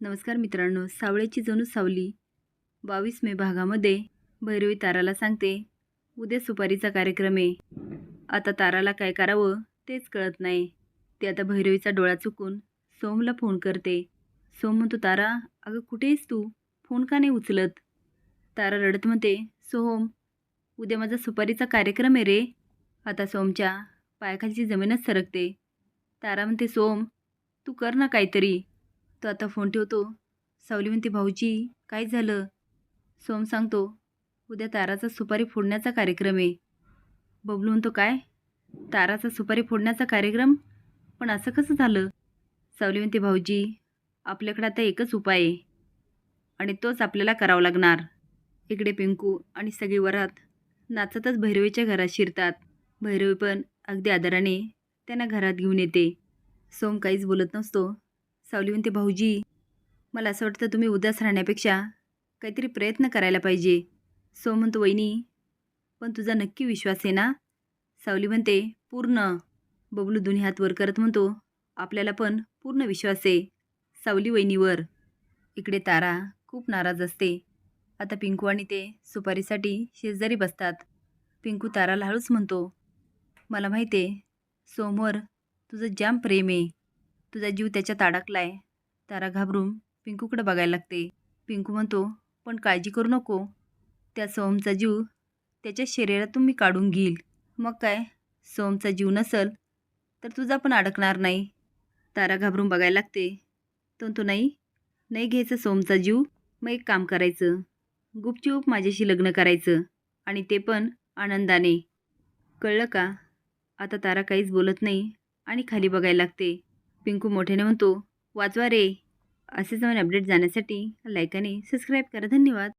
नमस्कार मित्रांनो सावळ्याची जणू सावली बावीस मे भागामध्ये भैरवी ताराला सांगते उद्या सुपारीचा कार्यक्रम आहे. आता ताराला काय करावं तेच कळत नाही. ते आता भैरवीचा डोळा चुकून सोमला फोन करते. सोम म्हणतो तारा अगं कुठेस तू? फोन का नाही उचलत? तारा रडत म्हणते सोहम उद्या माझा सुपारीचा कार्यक्रम आहे रे. आता सोमच्या पायाखालची जमीनच सरकते. तारा म्हणते सोम तू कर ना काहीतरी. तो आता फोन ठेवतो. सावली म्हणते भाऊजी काय झालं? सोम सांगतो उद्या ताराचा सुपारी फोडण्याचा कार्यक्रम आहे. बबलू म्हणतो काय? ताराचा सुपारी फोडण्याचा कार्यक्रम? पण असं कसं झालं? सावली म्हणते भाऊजी आपल्याकडे आता एकच उपाय आहे आणि तोच आपल्याला करावा लागणार. इकडे पिंकू आणि सगळी वरात नाचतच भैरवीच्या घरात शिरतात. भैरवी पण अगदी आदराने त्यांना घरात घेऊन येते. सोम काहीच बोलत नसतो. सावली म्हणते भाऊजी मला असं वाटतं तुम्ही उदास राहण्यापेक्षा काहीतरी प्रयत्न करायला पाहिजे. सो म्हणतो वहिनी पण तुझा नक्की विश्वास आहे ना? सावली म्हणते पूर्ण. बबलू दोन्ही हात वर करत म्हणतो आपल्याला पण पूर्ण विश्वास आहे सावली वहिनीवर. इकडे तारा खूप नाराज असते. आता पिंकू आणि ते सुपारीसाठी शेजारी बसतात. पिंकू ताराला हळूच म्हणतो मला माहिती आहे सोमवर तुझं जाम प्रेम आहे. तुझा जीव त्याच्यात अडकलाय. तारा घाबरून पिंकूकडे बघायला लागते. पिंकू म्हणतो पण काळजी करू नको. त्या सोमचा जीव त्याच्या शरीरातून मी काढून घेईल. मग काय? सोमचा जीव नसल तर तुझा पण अडकणार नाही. तारा घाबरून बघायला लागते. तो तो नाही नाही घ्यायचं सोमचा जीव. मग एक काम करायचं. गुपचूप माझ्याशी लग्न करायचं आणि ते पण आनंदाने. कळलं का? आता तारा काहीच बोलत नाही आणि खाली बघायला लागते. पिंकू मोठ्याने म्हणतो वाचवा रे. असेच नवीन अपडेट जाण्यासाठी लाईक आणि सबस्क्राईब करा. धन्यवाद.